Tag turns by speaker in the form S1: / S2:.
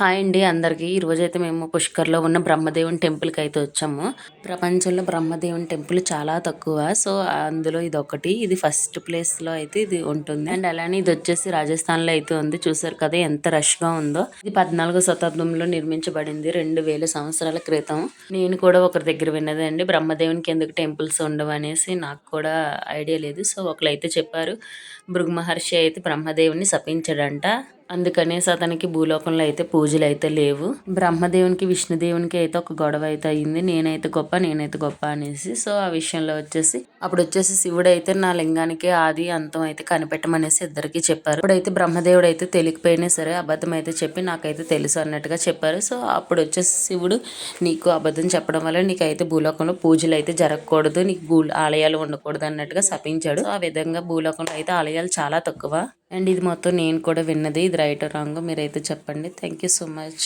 S1: Hi అండి అందరికీ. ఈరోజు అయితే మేము పుష్కర్లో ఉన్న బ్రహ్మదేవుని టెంపుల్కి అయితే వచ్చాము. ప్రపంచంలో బ్రహ్మదేవుని టెంపుల్ చాలా తక్కువ. సో అందులో ఇది ఒకటి ఇది ఫస్ట్ ప్లేస్లో అయితే ఇది ఉంటుంది. అండ్ అలానే ఇది వచ్చేసి రాజస్థాన్లో అయితే ఉంది. చూసారు కదా ఎంత రష్గా ఉందో. ఇది పద్నాలుగో శతాబ్దంలో నిర్మించబడింది. రెండు వేల సంవత్సరాల క్రితం. నేను కూడా ఒకరి దగ్గర విన్నది అండి. బ్రహ్మదేవునికి ఎందుకు టెంపుల్స్ ఉండవు అనేసి నాకు కూడా ఐడియా లేదు. సో ఒకరు అయితే చెప్పారు భృగు మహర్షి అయితే బ్రహ్మదేవుని శపించాడంట. అందుకనేసి అతనికి భూలోకంలో అయితే పూజలు అయితే లేవు. బ్రహ్మదేవునికి విష్ణుదేవునికి అయితే ఒక గొడవ అయితే అయింది. నేనైతే గొప్ప నేనైతే గొప్ప అనేసి. సో ఆ విషయంలో వచ్చేసి అప్పుడు వచ్చేసి శివుడు అయితే నా లింగానికి ఆది అంతం అయితే కనిపెట్టమనేసి ఇద్దరికి చెప్పారు. ఇప్పుడైతే బ్రహ్మదేవుడు అయితే తెలియకపోయినా సరే అబద్ధం అయితే చెప్పి నాకైతే తెలుసు అన్నట్టుగా చెప్పారు. సో అప్పుడు వచ్చేసి శివుడు నీకు అబద్ధం చెప్పడం వల్ల నీకైతే భూలోకంలో పూజలు అయితే జరగకూడదు. నీకు భూ ఆలయాలు ఉండకూడదు అన్నట్టుగా శపించాడు. ఆ విధంగా భూలోకంలో అయితే ఆలయాలు చాలా తక్కువ. అండ్ ఇది మొత్తం నేను కూడా విన్నది. ఇది రైట్ రాంగ్ మీరైతే చెప్పండి. Thank you so much